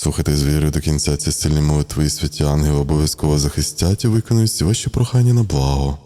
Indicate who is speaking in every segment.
Speaker 1: Слухайте з до кінця ці сильні молитви і святі ангели обов'язково захистять і виконують всі ваші прохання на благо.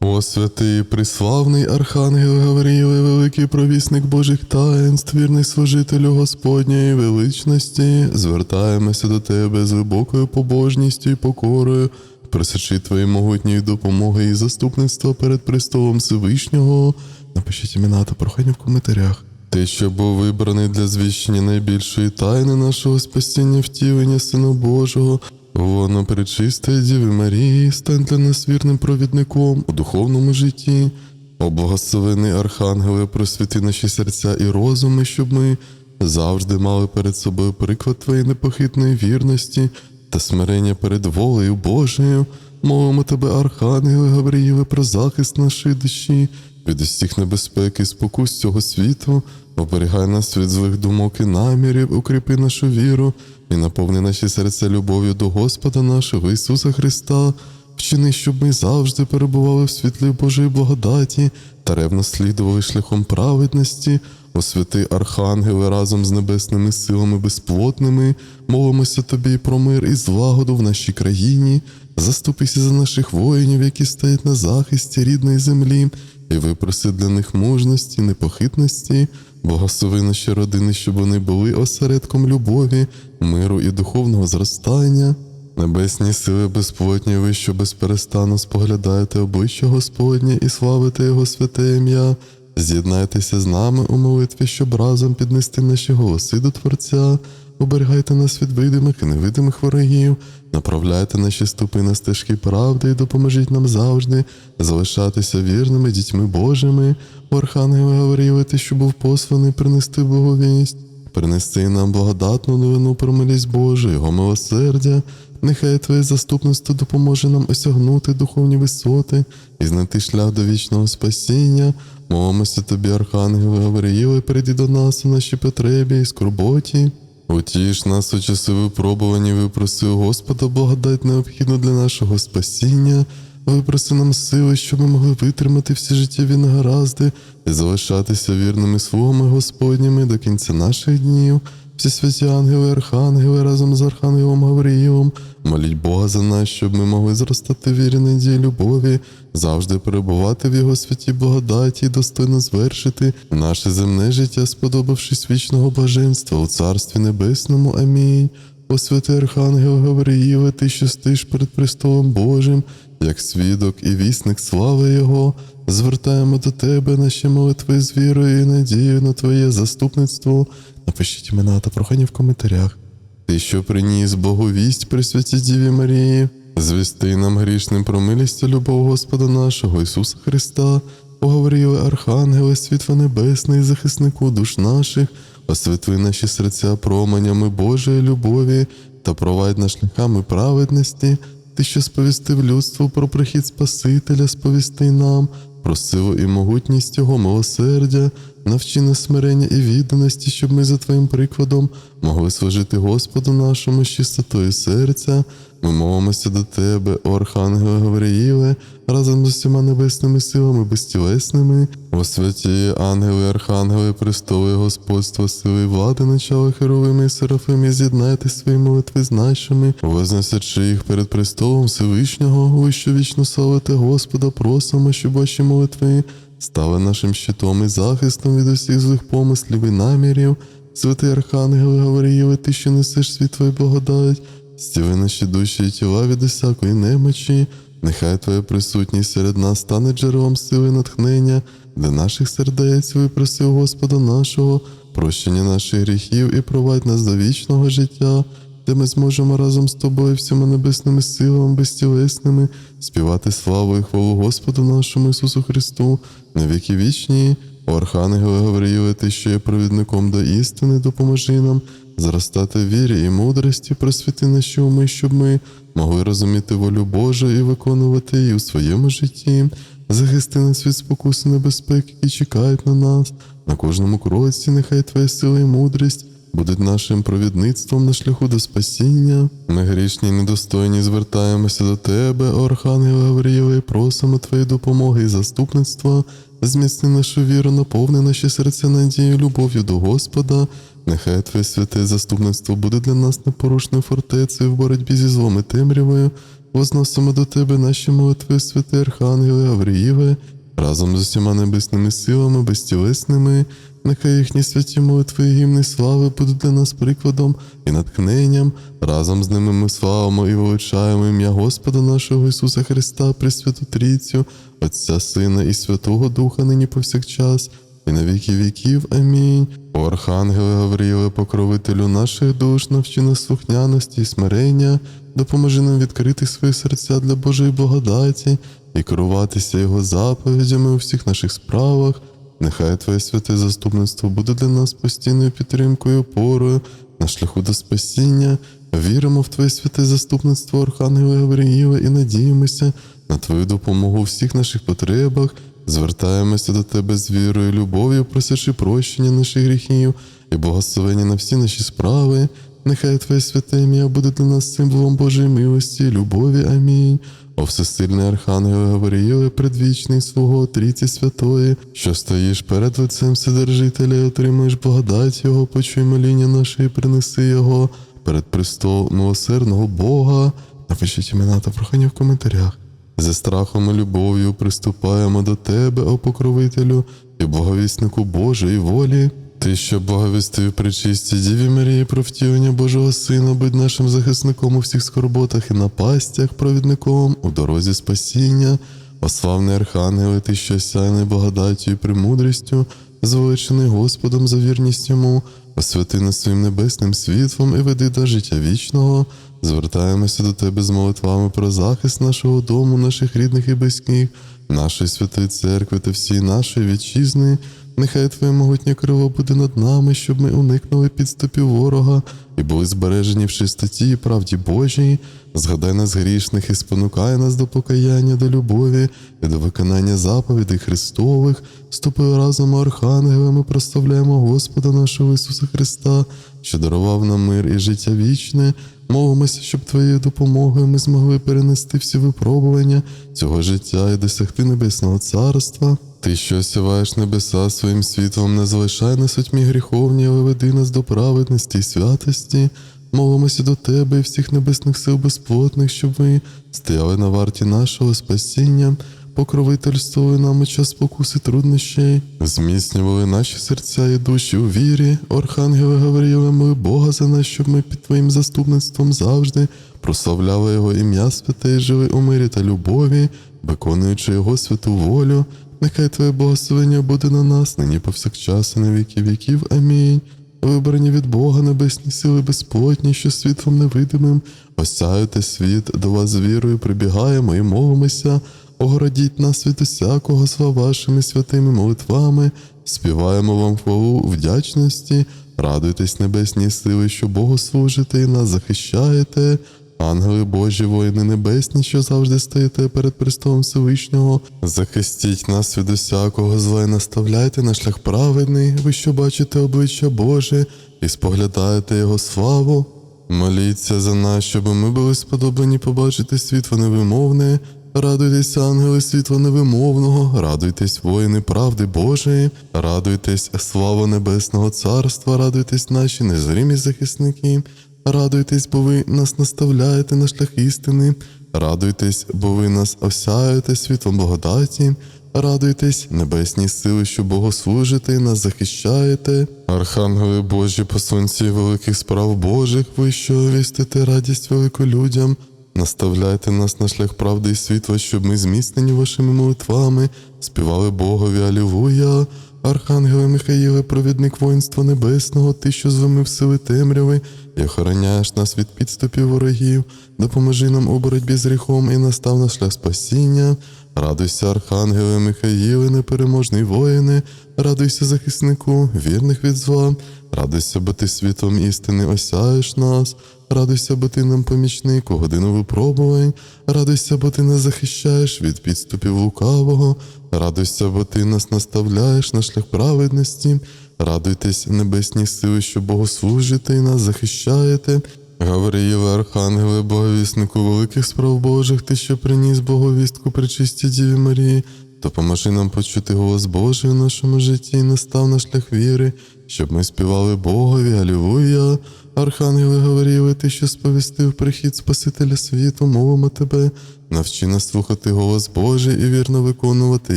Speaker 1: О святий, приславний Архангел Гавріле, великий провісник Божих таїнств, вірний служителю Господньої величності, звертаємося до тебе з глибокою побожністю і покорою, просячи твої могутньої допомоги і заступництва перед престолом Всевишнього. Напишіть імена та прохання в коментарях. Ти, що був вибраний для звіщення найбільшої тайни нашого спасіння втілення Сина Божого, воно пречистої Діви Марії, стань для нас вірним провідником у духовному житті. О благословений Архангеле, просвіти наші серця і розуми, щоб ми завжди мали перед собою приклад твоєї непохитної вірності та смирення перед волею Божою. Молимо тебе, Архангеле Гавриїле, про захист нашої душі від усіх небезпек і спокус цього світу, оберігай нас від злих думок і намірів, укріпи нашу віру і наповни наші серця любов'ю до Господа нашого Ісуса Христа, вчини, щоб ми завжди перебували в світлі Божої благодаті та ревно слідували шляхом праведності. О святий Архангеле, разом з небесними силами безплотними, молимося тобі про мир і злагоду в нашій країні. Заступися за наших воїнів, які стоять на захисті рідної землі, і випроси для них мужності, непохитності, благослови наші родини, щоб вони були осередком любові, миру і духовного зростання. Небесні сили безплотні, ви, що безперестану споглядаєте обличчя Господнє і славите Його святе ім'я. З'єднайтеся з нами у молитві, щоб разом піднести наші голоси до Творця, оберігайте нас від видимих і невидимих ворогів, направляйте наші ступи на стежки правди і допоможіть нам завжди залишатися вірними дітьми Божими. У Архангела Гавріли, ти, що був посланий принести благовість, принести нам благодатну новину про милість Божу, Його милосердя. Нехай Твоє заступництво допоможе нам осягнути духовні висоти і знайти шлях до вічного спасіння. Молимося тобі, Архангеле Гавриїле, прийди до нас у нашій потребі і скорботі. Утіш нас у часи випробувані, випроси у Господа благодать необхідну для нашого спасіння. Випроси нам сили, щоб ми могли витримати всі життєві негаразди і залишатися вірними слугами Господніми до кінця наших днів. Всі святі ангели, архангели разом з Архангелом Гавриїлом, моліть Бога за нас, щоб ми могли зростати в вірі надії любові, завжди перебувати в Його святій благодаті і достойно звершити наше земне життя, сподобавшись вічного блаженства у Царстві Небесному. Амінь. О святий Архангел Гавриїле, ти що стиш перед престолом Божим, як свідок і вісник слави Його, звертаємо до Тебе наші молитви з вірою і надією на Твоє заступництво. Напишіть імена та прохання в коментарях. Ти, що приніс Богу вість при святій Діві Марії, звісти нам грішним про милість і любов Господа нашого Ісуса Христа, поговорили Архангеле, світло небесний, захиснику душ наших, освітли наші серця променями Божої любові та провадь нас шляхами праведності. Ти, що сповістив людству про прихід Спасителя, сповісти нам, про силу і могутність Його милосердя, навчи нас смирення і відданості, щоб ми за Твоїм прикладом могли служити Господу нашому з чистотою серця. Ми молимося до Тебе, о Архангеле Гавриїле, разом з усіма небесними силами безтілесними, о святі ангели, архангели, престоли, господства, сили, влади, начала херовими і серафими, з'єднайте свої молитви з нашими, возносячи їх перед престолом Всевишнього, ви що вічно славите Господа, просимо, щоб ваші молитви стали нашим щитом і захистом від усіх злих помислів і намірів. Святий Архангел Гавриїле, ти, що несеш світ твою благодать, стіли наші душі і тіла від усякої немочі, нехай Твоя присутність серед нас стане джерелом сили і натхнення, для наших сердець випроси у Господа нашого, прощення наших гріхів і провадь нас до вічного життя, де ми зможемо разом з тобою всіма небесними силами безтілесними співати славу і хвалу Господу нашому Ісусу Христу на віки вічні. О Архангеле Гавриїле, ти, що є провідником до істини, допоможи нам зростати в вірі і мудрості, просвіти наші уми, щоб ми могли розуміти волю Божу і виконувати її у своєму житті, захисти нас від спокуси небезпек, які чекають на нас. На кожному кроці, нехай Твоя сила і мудрість будуть нашим провідництвом на шляху до спасіння. Ми грішні і недостойні звертаємося до Тебе, о Архангеле і просимо Твоєї допомоги і заступництва. Зміцни нашу віру, наповни наші серця надією, любов'ю до Господа. Нехай Твоє святе заступництво буде для нас непорушною фортецею в боротьбі зі злом і темрявою. Возносимо до Тебе наші молитви, святе Архангеле, Гавриїве, разом з усіма небесними силами, безтілесними. Нехай їхні святі молитви і гімни слави будуть для нас прикладом і натхненням. Разом з ними ми славимо і величаємо ім'я Господа нашого Ісуса Христа, Пресвяту Трійцю, Отця Сина і Святого Духа, нині повсякчас, і на віки віків. Амінь. О Архангеле Гавріїле, покровителю наших душ, навчи нас слухняності і смирення, допоможи нам відкрити свої серця для Божої благодаті і керуватися Його заповідями у всіх наших справах. Нехай Твоє святе заступництво буде для нас постійною підтримкою, опорою на шляху до спасіння. Віримо в Твоє святе заступництво, Архангеле Гавриїле, і надіємося на Твою допомогу у всіх наших потребах. Звертаємося до Тебе з вірою, любов'ю, просячи прощення наших гріхів і благословення на всі наші справи. Нехай Твоє святе ім'я буде для нас символом Божої милості, і любові. Амінь. О всесильний Архангеле Гавриїле, предвічний свого Трійці Святої, що стоїш перед лицем Вседержителя і отримуєш благодать Його, почуй моління наше і принеси Його перед престол милосердного Бога. Напишіть імена та прохання в коментарях. Зі страхом і любов'ю приступаємо до Тебе, о покровителю і благовіснику Божої волі. Ти, що благовістив причисті Діві Марії про втілення Божого Сина, будь нашим захисником у всіх скорботах і напастях, провідником у дорозі спасіння, о славний Архангеле, ти, що сяйний благодаттю і премудрістю, звеличений Господом за вірність йому, освяти нас своїм небесним світлом і веди до життя вічного. Звертаємося до Тебе з молитвами про захист нашого дому, наших рідних і близьких, нашої святої церкви та всієї нашої вітчизни. Нехай Твоє могутнє крило буде над нами, щоб ми уникнули підступів ворога і були збережені в чистоті і правді Божій. Згадай нас грішних і спонукай нас до покаяння, до любові і до виконання заповідей Христових. Ступи разом, Архангеле, ми прославляємо Господа нашого Ісуса Христа, що дарував нам мир і життя вічне. Молимося, щоб Твоєю допомогою ми змогли перенести всі випробування цього життя і досягти небесного царства. Ти, що осяваєш небеса своїм світлом, не залишай нас у тьмі гріховні, але веди нас до праведності і святості. Молимося до Тебе і всіх небесних сил безплотних, щоб ми стояли на варті нашого спасіння, покровительствували нам у час спокуси труднощей, зміцнювали наші серця і душі у вірі. Архангеле Гавріїле, моли Бога за нас, щоб ми під Твоїм заступництвом завжди прославляли Його ім'я святе і жили у мирі та любові, виконуючи Його святу волю. Нехай Твоє благословення буде на нас, нині повсякчас і на віки віків. Амінь. Вибрані від Бога небесні сили безплотні, що світлом невидимим, осяюте світ, до вас з вірою прибігаємо і молимося, огородіть нас від усякого зла вашими святими молитвами, співаємо вам хвалу вдячності, радуйтесь небесні сили, що Богу служите і нас захищаєте. Ангели Божі, воїни небесні, що завжди стоїте перед престолом Всевишнього, захистіть нас від усякого зла і наставляйте на шлях праведний, ви що бачите обличчя Боже і споглядаєте Його славу. Моліться за нас, щоб ми були сподоблені побачити світло невимовне. Радуйтесь, ангели світла невимовного, радуйтесь, воїни правди Божої, радуйтесь, слава Небесного Царства, радуйтесь, наші незрімі захисники. Радуйтесь, бо ви нас наставляєте на шлях істини. Радуйтесь, бо ви нас осяєте світлом благодаті. Радуйтесь, небесні сили, що Богу служите і нас захищаєте. Архангели Божі, посланці великих справ Божих, ви що вістите радість велику людям. Наставляйте нас на шлях правди і світла, щоб ми зміцнені вашими молитвами, співали Богові Алілуя. Архангеле Михаїле, провідник воїнства небесного, ти, що зломив сили темряви, і охороняєш нас від підступів ворогів, допоможи нам у боротьбі з гріхом і настав на шлях спасіння. Радуйся, Архангеле Михаїле, непереможний воїне, радуйся захиснику, вірних від зла, радуйся, бо ти світлом істини осяєш нас. Радуйся, бо ти нам помічник у годину випробувань, радуйся, бо ти нас захищаєш від підступів лукавого, радуйся, бо ти нас наставляєш на шлях праведності, радуйтесь, небесні сили, що Богу служите і нас захищаєте. Гавриїле, Архангеле, Боговіснику великих справ Божих, ти, що приніс Боговістку причисті Діві Марії, допоможи нам почути голос Божий у нашому житті і настав на шлях віри, щоб ми співали Богові, Алілуя. Архангели говорили, ти, що сповістив прихід Спасителя світу, мовимо тебе, навчи нас слухати голос Божий і вірно виконувати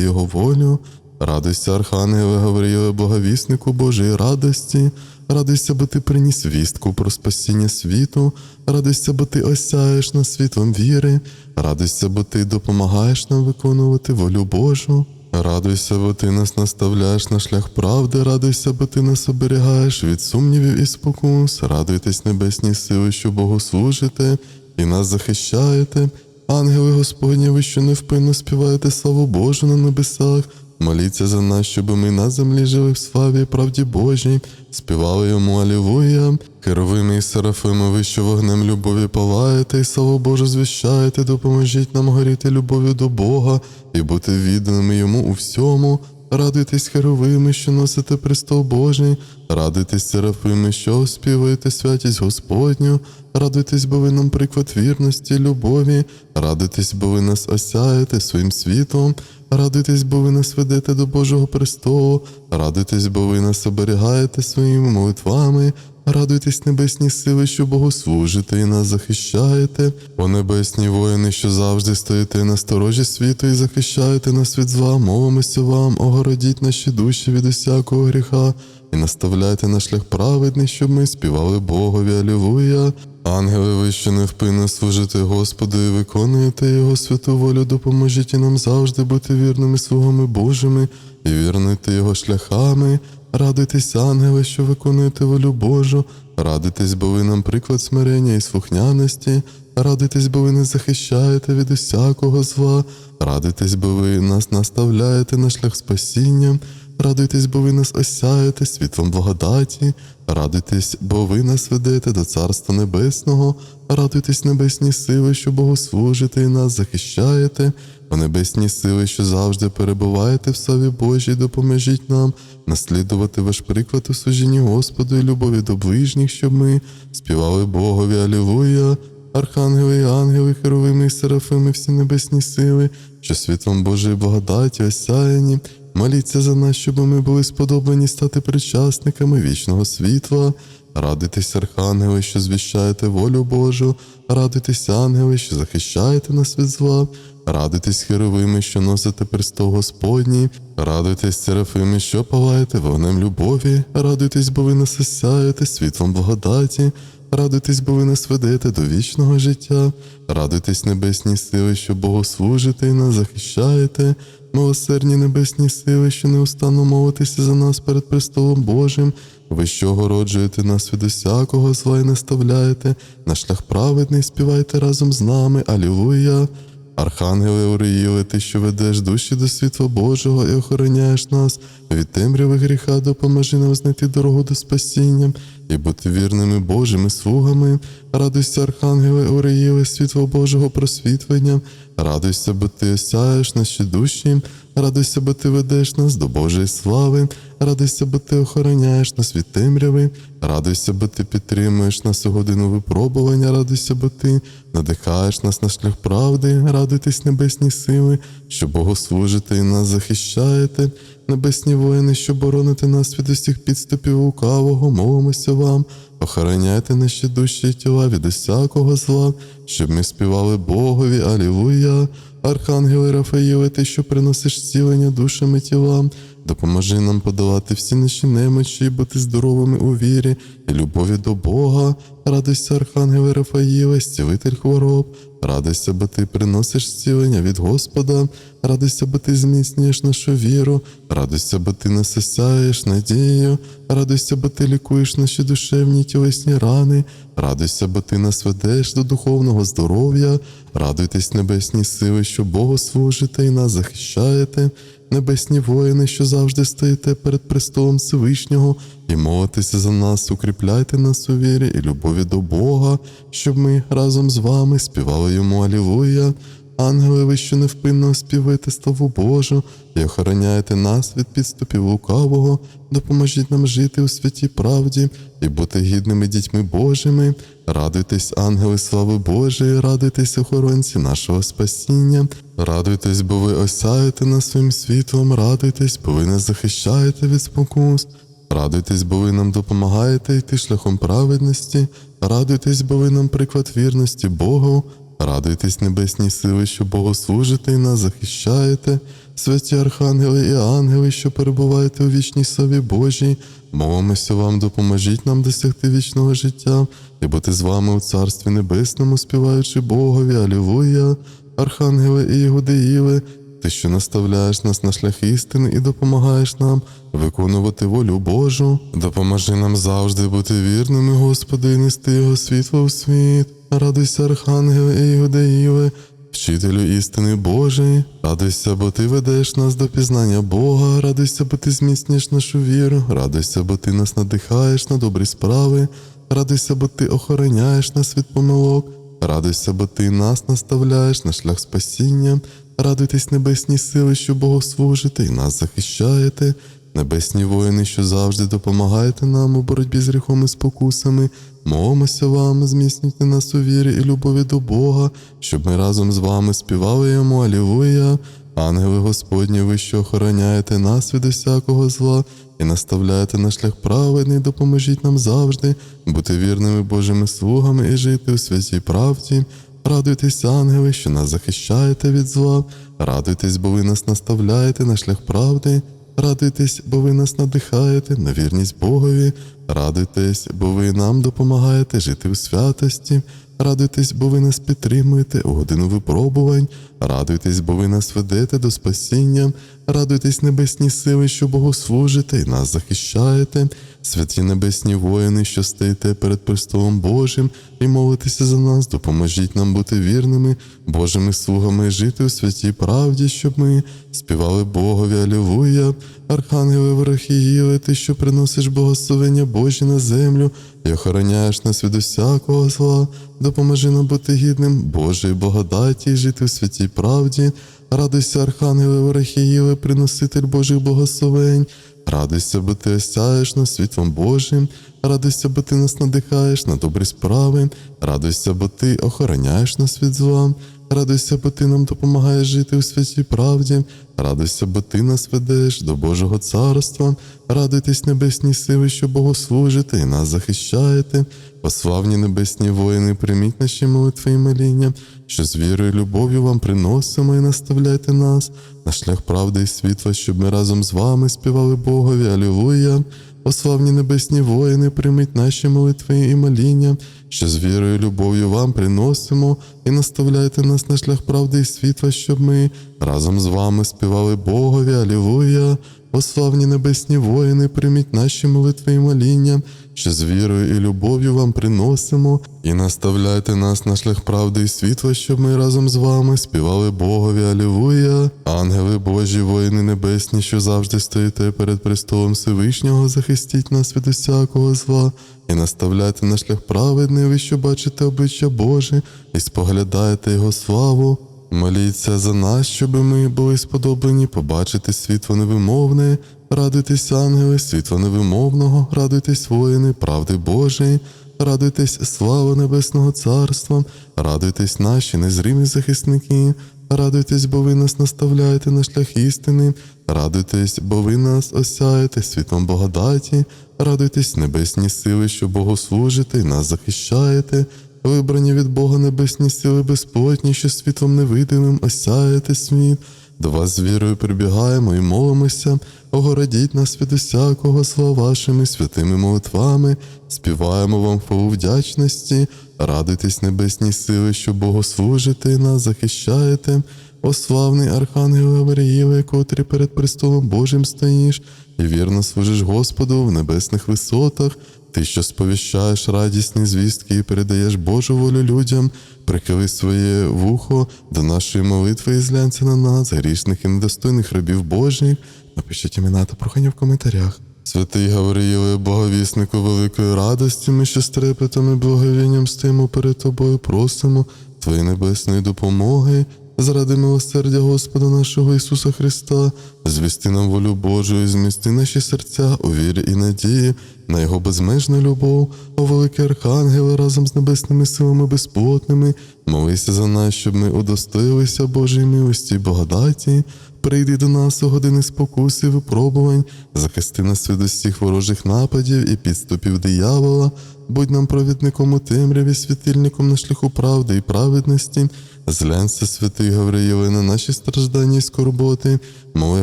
Speaker 1: Його волю. Радуйся, Архангеле, Гавриїле, благовіснику Божої радості. Радуйся, бо ти приніс вістку про спасіння світу. Радуйся, бо ти осяєш нас світлом віри. Радуйся, бо ти допомагаєш нам виконувати волю Божу. Радуйся, бо ти нас наставляєш на шлях правди, радуйся, бо ти нас оберігаєш від сумнівів і спокус. Радуйтесь, небесні сили, що Богу служите, і нас захищаєте. Ангели Господні, ви що невпинно співаєте славу Божу на небесах. Моліться за нас, щоб ми на землі жили в славі і правді Божій, співали йому Алілуя. Херовими і серафими, ви що вогнем любові палаєте, і славу Божу звіщаєте, допоможіть нам горіти любов'ю до Бога і бути відданими йому у всьому. Радуйтесь херовими, що носите престол Божий, радуйтесь серафими, що оспівуєте святість Господню, радуйтесь, бо ви нам приклад вірності, любові, радуйтесь, бо ви нас осяєте своїм світом, радуйтесь, бо ви нас ведете до Божого престолу, радуйтесь, бо ви нас оберігаєте своїми молитвами. Радуйтесь, небесні сили, що Богу служите і нас захищаєте, о небесні воїни, що завжди стоїте на сторожі світу і захищаєте нас від зла, мовимося вам, огородіть наші душі від усякого гріха і наставляйте на шлях праведний, щоб ми співали Богові, Алілуя. Ангели, ви що невпинно служите Господу і виконуєте Його святу волю, допоможіть і нам завжди бути вірними слугами Божими і вірнити Його шляхами. Радуйтесь, ангели, що виконуєте волю Божу, радуйтесь, бо ви нам приклад смирення і слухняності, радуйтесь, бо ви не захищаєте від усякого зла, радуйтесь, бо ви нас наставляєте на шлях спасіння, радуйтесь, бо ви нас осяєте світлом благодаті, радуйтесь, бо ви нас ведете до Царства Небесного, радуйтесь, небесні сили, що Богу служите і нас захищаєте, о небесні сили, що завжди перебуваєте в славі Божій, допоможіть нам наслідувати ваш приклад у служінні Господу і любові до ближніх, щоб ми співали Богові, Алілуя. Архангели і ангели, херовими і серафими, всі небесні сили, що світлом Божої благодаті осяяні, моліться за нас, щоб ми були сподоблені стати причасниками вічного світла. Радуйтесь, архангели, що звіщаєте волю Божу, радуйтесь, ангели, що захищаєте нас від зла, радуйтесь, херовими, що носите престол Господній, радуйтесь, серафими, що палаєте вогнем любові, радуйтесь, бо ви нас осяєте світлом благодаті. Радуйтесь, бо ви нас ведете до вічного життя, радуйтесь, небесні сили, що Богу служите і нас захищаєте, милосердні небесні сили, що неустанно молитеся за нас перед престолом Божим, ви що огороджуєте нас від усякого зла і наставляєте, на шлях праведний співайте разом з нами, Алілуя. Архангеле Уриїле, ти, що ведеш душі до світла Божого і охороняєш нас від темряви гріха, допоможи нам знайти дорогу до спасіння і бути вірними Божими слугами. Радуйся, Архангеле Уриїле, світло Божого просвітлення. Радуйся, бо ти осяєш наші душі, радуйся, бо ти ведеш нас до Божої слави, радуйся, бо ти охороняєш нас від темряви, радуйся, бо ти підтримуєш нас у годину випробування, радуйся, бо ти надихаєш нас на шлях правди, радуйтесь, небесні сили, що Богу служите і нас захищаєте, небесні воїни, що бороните нас від усіх підступів лукавого, молимося вам. Охороняйте наші душі і тіла від усякого зла, щоб ми співали Богові, Алілуя. Архангели Рафаїле, ти, що приносиш зцілення душами тілам, допоможи нам подолати всі наші немочі, бути здоровими у вірі і любові до Бога. Радуйся, Архангеле Рафаїле, зцілитель хвороб, радуйся, бо ти приносиш зцілення від Господа, радуйся, бо ти зміцнюєш нашу віру, радуйся, бо ти нас осяєш надією, радуйся, бо ти лікуєш наші душевні тілесні рани, радуйся, бо ти нас ведеш до духовного здоров'я, радуйтесь, небесні сили, що Богу служите і нас захищаєте, небесні воїни, що завжди стоїте перед престолом Всевишнього, і молитеся за нас, укріпляйте нас у вірі і любові до Бога, щоб ми разом з вами співали йому Алілуя. Ангели, ви що невпинно співаєте славу Божу і охороняєте нас від підступів лукавого, допоможіть нам жити у святій правді і бути гідними дітьми Божими. Радуйтесь, ангели, слави Божої, радуйтесь, охоронці нашого спасіння. Радуйтесь, бо ви осяєте нас своїм світлом, радуйтесь, бо ви нас захищаєте від спокус. Радуйтесь, бо ви нам допомагаєте йти шляхом праведності. Радуйтесь, бо ви нам приклад вірності Богу. Радуйтесь, небесні сили, що Богу служите і нас захищаєте. Святі архангели і ангели, що перебуваєте у вічній славі Божій, молимося вам, допоможіть нам досягти вічного життя і бути з вами у Царстві Небесному, співаючи Богові, Алілуя, архангели і Ігудеїли, ти, що наставляєш нас на шлях істини і допомагаєш нам виконувати волю Божу. Допоможи нам завжди бути вірними, Господи, і нести Його світло у світ. Радуйся, архангели і Ігудеїли, Вчителю істини Божої, радуйся, бо ти ведеш нас до пізнання Бога, радуйся, бо ти зміцнюєш нашу віру, радуйся, бо ти нас надихаєш на добрі справи, радуйся, бо ти охороняєш нас від помилок, радуйся, бо ти нас наставляєш на шлях спасіння, радуйтесь, небесні сили, що Богу служите і нас захищаєте. Небесні воїни, що завжди допомагаєте нам у боротьбі з гріхом і спокусами, молимося вам, зміцнюйте нас у вірі і любові до Бога, щоб ми разом з вами співали йому Алілуя. Ангели Господні, ви що охороняєте нас від усякого зла і наставляєте на шлях праведний, допоможіть нам завжди бути вірними Божими слугами і жити у святій правді. Радуйтесь, ангели, що нас захищаєте від зла, радуйтесь, бо ви нас наставляєте на шлях правди. Радуйтесь, бо ви нас надихаєте на вірність Богові. Радуйтесь, бо ви нам допомагаєте жити у святості. Радуйтесь, бо ви нас підтримуєте у годину випробувань. Радуйтесь, бо ви нас ведете до спасіння. Радуйтесь, небесні сили, що Богу служите і нас захищаєте. Святі небесні воїни, що стоїте перед престолом Божим і молитеся за нас, допоможіть нам бути вірними, Божими слугами жити у святій правді, щоб ми співали Богові Алілуя, Архангели Ворохіїли, ти, що приносиш благословення Божі на землю і охороняєш нас від усякого зла, допоможи нам бути гідним Божої благодаті і жити у святій правді. Радуйся, Архангели Ворохіїли, приноситель Божих благословень. Радуйся, бо ти осяєш нас світлом Божим, радуйся, бо ти нас надихаєш на добрі справи, радуйся, бо ти охороняєш нас від зла, радуйся, бо ти нам допомагаєш жити у святій правді, радуйся, бо ти нас ведеш до Божого царства, радуйтесь, небесні сили, що Богу служите і нас захищаєте. Пославні небесні воїни, прийміть наші молитви і моління, що з вірою і любов'ю вам приносимо і наставляйте нас на шлях правди і світла, щоб ми разом з вами співали Богові. Алілуя! О славні небесні воїни, прийміть наші молитви і моління, що з вірою і любов'ю вам приносимо і наставляйте нас на шлях правди і світла, щоб ми разом з вами співали Богові. Алілуя! О славні небесні воїни, прийміть наші молитви і моління, що з вірою і любов'ю вам приносимо, і наставляйте нас на шлях правди і світла, щоб ми разом з вами співали Богові. Алілуя! Ангели Божі, воїни небесні, що завжди стоїте перед престолом Всевишнього, захистіть нас від усякого зла, і наставляйте на шлях праведний, ви що бачите обличчя Боже, і споглядаєте Його славу. Моліться за нас, щоб ми були сподоблені побачити світло невимовне, радуйтесь, ангели, світло невимовного, радуйтесь, воїни, правди Божої, радуйтесь, слава Небесного Царства, радуйтесь наші незрімі захисники, радуйтесь, бо ви нас наставляєте на шлях істини, радуйтесь, бо ви нас осяєте світлом благодаті, радуйтесь, небесні сили, що Богу служите і нас захищаєте. Вибрані від Бога небесні сили безплотні, що світлом невидимим осяєте світ. До вас з вірою прибігаємо і молимося, огородіть нас від усякого зла вашими святими молитвами, співаємо вам хвалу вдячності, радуйтесь небесні сили, що Богу служите і нас захищаєте. О славний Архангел Гавриїле, котрий перед престолом Божим стоїш, і вірно служиш Господу в небесних висотах. Ти, що сповіщаєш радісні звістки і передаєш Божу волю людям, прихили своє вухо до нашої молитви і зглянься на нас, грішних і недостойних рабів Божих. Напишіть імена та прохання в коментарях. Святий Гавриїле, благовіснику великої радості, ми ще з трепетом і благовінням стоїмо перед тобою, просимо Твоєї небесної допомоги. Заради милосердя Господа нашого Ісуса Христа, звісти нам волю Божу і змісти наші серця у вірі і надії на Його безмежну любов, о великий архангеле разом з небесними силами безплотними, молися за нас, щоб ми удостоїлися Божої милості і благодаті. Прийди до нас у години спокуси випробувань, захисти нас від усіх ворожих нападів і підступів диявола, будь нам провідником у темряві, світильником на шляху правди і праведності, зглянься, святий Гавриїле, на наші страждання і скорботи, моли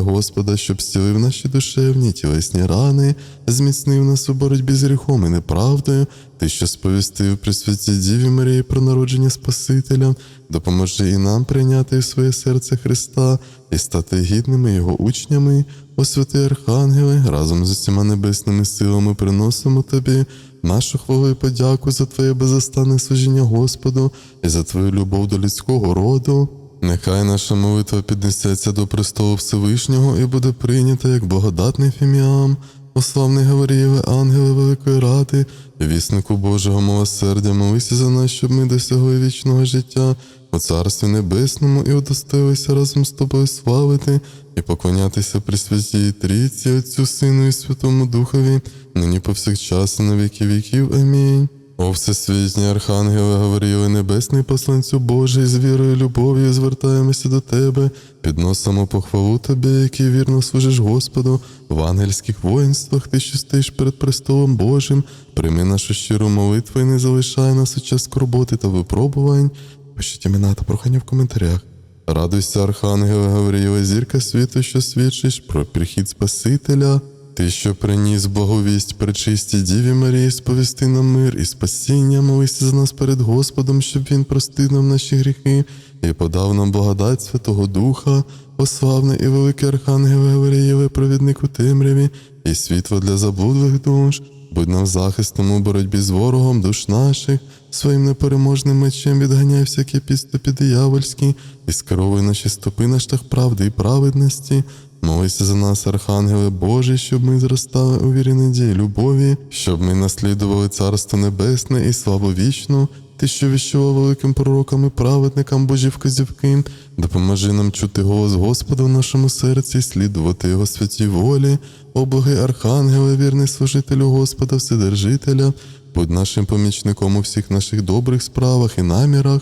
Speaker 1: Господа, щоб зцілив наші душевні, тілесні рани, зміцнив нас у боротьбі з гріхом і неправдою, ти, що сповістив при святі Діві Марії про народження Спасителя, допоможи і нам прийняти в своє серце Христа і стати гідними Його учнями, о святий Архангеле, разом з усіма небесними силами приносимо тобі нашу хвалу і подяку за Твоє безостанне служіння Господу і за Твою любов до людського роду. Нехай наша молитва піднесеться до престолу Всевишнього і буде прийнята як благодатний фіміам. О славний Гаврієве, ангеле Великої Ради, віснику Божого милосердя, молися за нас, щоб ми досягли вічного життя у Царстві Небесному і удостоїлися разом з тобою славити і поклонятися при святій Трійці, Отцю Сину і Святому Духові, нині повсякчас і на віки віків. Амінь. О всесвітній Архангеле Гавріли, Небесний посланцю Божий, з вірою і любов'ю звертаємося до Тебе, підносимо похвалу Тобі, який вірно служиш Господу, в ангельських воїнствах, Ти, що стоїш перед престолом Божим, прийми нашу щиру молитву і не залишай нас у час скорботи та випробувань. Пишіть імена та прохання в коментарях. Радуйся, Архангеле Гаврієве, зірка світу, що свідчиш про прихід Спасителя. Ти, що приніс благовість пречистій Діві Марії, сповісти нам мир і спасіння, молися за нас перед Господом, щоб Він простив нам наші гріхи і подав нам благодать Святого Духа, о славний і великий Архангеле Гаврієве, провідник у темряві, і світло для заблудлих душ. Будь нам захистом у боротьбі з ворогом душ наших, своїм непереможним мечем відганяй всякі підступи диявольські і скеровуй наші стопи на шлях правди і праведності. Молися за нас, Архангеле Божий, щоб ми зростали у вірі надії, любові, щоб ми наслідували Царство Небесне і славу вічну. Ти, що віщував великим пророкам і праведникам Божі вказівки, допоможи нам чути голос Господа в нашому серці і слідувати Його святій волі, о Боги Архангеле, вірний служителю Господа, Вседержителя, будь нашим помічником у всіх наших добрих справах і намірах.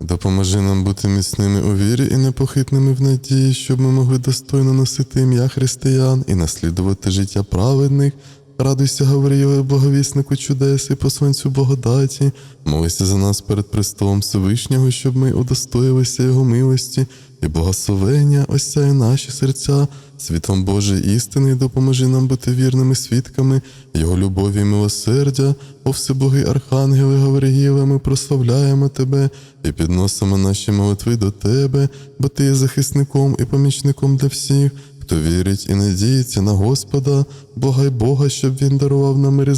Speaker 1: Допоможи нам бути міцними у вірі і непохитними в надії, щоб ми могли достойно носити ім'я християн і наслідувати життя праведних. Радуйся, Гавриїле, боговіснику чудес і посланцю благодаті, молися за нас перед престолом Всевишнього, щоб ми удостоїлися Його милості і благословення, осяє наші серця, світлом Божої істини, допоможи нам бути вірними свідками Його любові і милосердя, о всебогий Архангеле Гавриїле, ми прославляємо Тебе і підносимо наші молитви до Тебе, бо Ти є захисником і помічником для всіх. Хто вірить і надіється на Господа, благай Бога, щоб Він дарував нам мир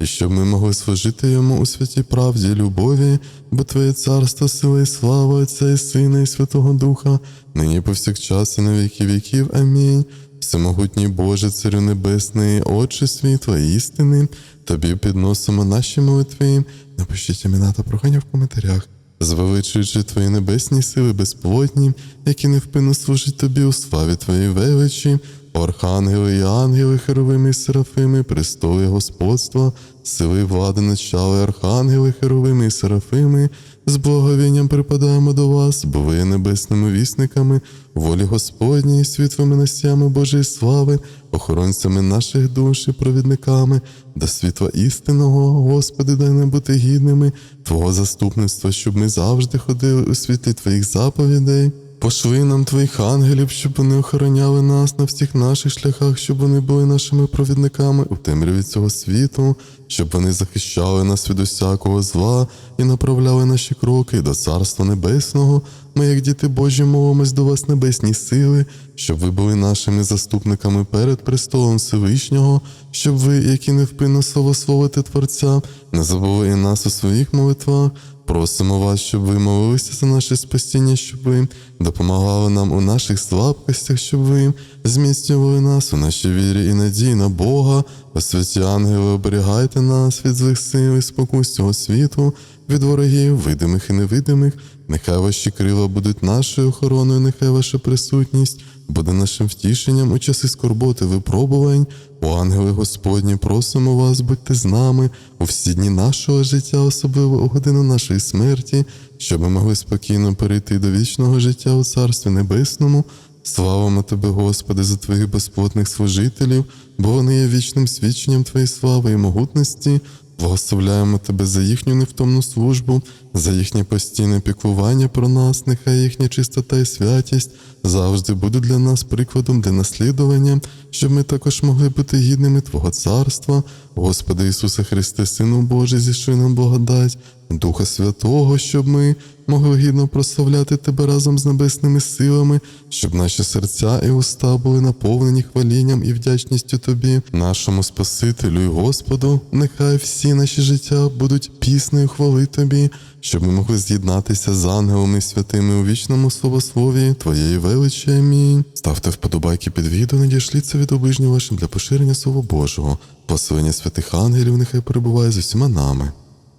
Speaker 1: і щоб ми могли служити йому у святій правді і любові, бо Твоє царство, сила і слава Отця і Сина, і Святого Духа, нині повсякчас і на віки віків. Амінь. Всемогутній Боже, Царю Небесний, Отче світла і істини, Тобі підносимо наші молитви. Напишіть імена та прохання в коментарях звеличуючи твої небесні сили безплотні, які невпинно служать тобі у славі твоїй величі, архангели і ангели, херовими і серафими, престоли господства, сили влади начали, архангели, херовими і серафими, з благовінням припадаємо до вас, бо ви є небесними вісниками, волі Господній, світлими носями Божої слави, охоронцями наших душ і провідниками, до світла істинного, Господи, дай нам бути гідними Твого заступництва, щоб ми завжди ходили у світлі Твоїх заповідей. Пошли нам Твоїх ангелів, щоб вони охороняли нас на всіх наших шляхах, щоб вони були нашими провідниками у темряві цього світу, щоб вони захищали нас від усякого зла і направляли наші кроки до Царства Небесного. Ми, як діти Божі, мовимось до вас, небесні сили, щоб ви були нашими заступниками перед престолом Всевишнього, щоб ви, які невпинно словословите Творця, не забули нас у своїх молитвах. Просимо вас, щоб ви молилися за наше спасіння, щоб ви допомагали нам у наших слабкостях, щоб ви зміцнювали нас у нашій вірі і надії на Бога. О святі ангели, оберігайте нас від злих сил і спокус цього світу, від ворогів, видимих і невидимих. Нехай ваші крила будуть нашою охороною, нехай ваша присутність буде нашим втішенням у часи скорботи випробувань. О ангели Господні, просимо вас, будьте з нами у всі дні нашого життя, особливо у годину нашої смерті, щоб ми могли спокійно перейти до вічного життя у Царстві Небесному. Славимо Тебе, Господи, за Твоїх безплотних служителів, бо вони є вічним свідченням Твоєї слави і могутності. Благословляємо Тебе за їхню невтомну службу, за їхнє постійне піклування про нас, нехай їхня чистота і святість завжди буде для нас прикладом для наслідування, щоб ми також могли бути гідними Твого царства, Господи Ісусе Христе, Сину Божий, зішли нам благодать, Духа Святого, щоб ми могли гідно прославляти Тебе разом з небесними силами, щоб наші серця і уста були наповнені хвалінням і вдячністю Тобі, нашому Спасителю і Господу. Нехай всі наші життя будуть піснею хвали Тобі, щоб ми могли з'єднатися з ангелами святими у вічному словослові Твоєї величі. Амінь. Ставте вподобайки під відео, надішліться від оближніх вашим для поширення Слова Божого. Посилення святих ангелів нехай перебуває з усіма нами.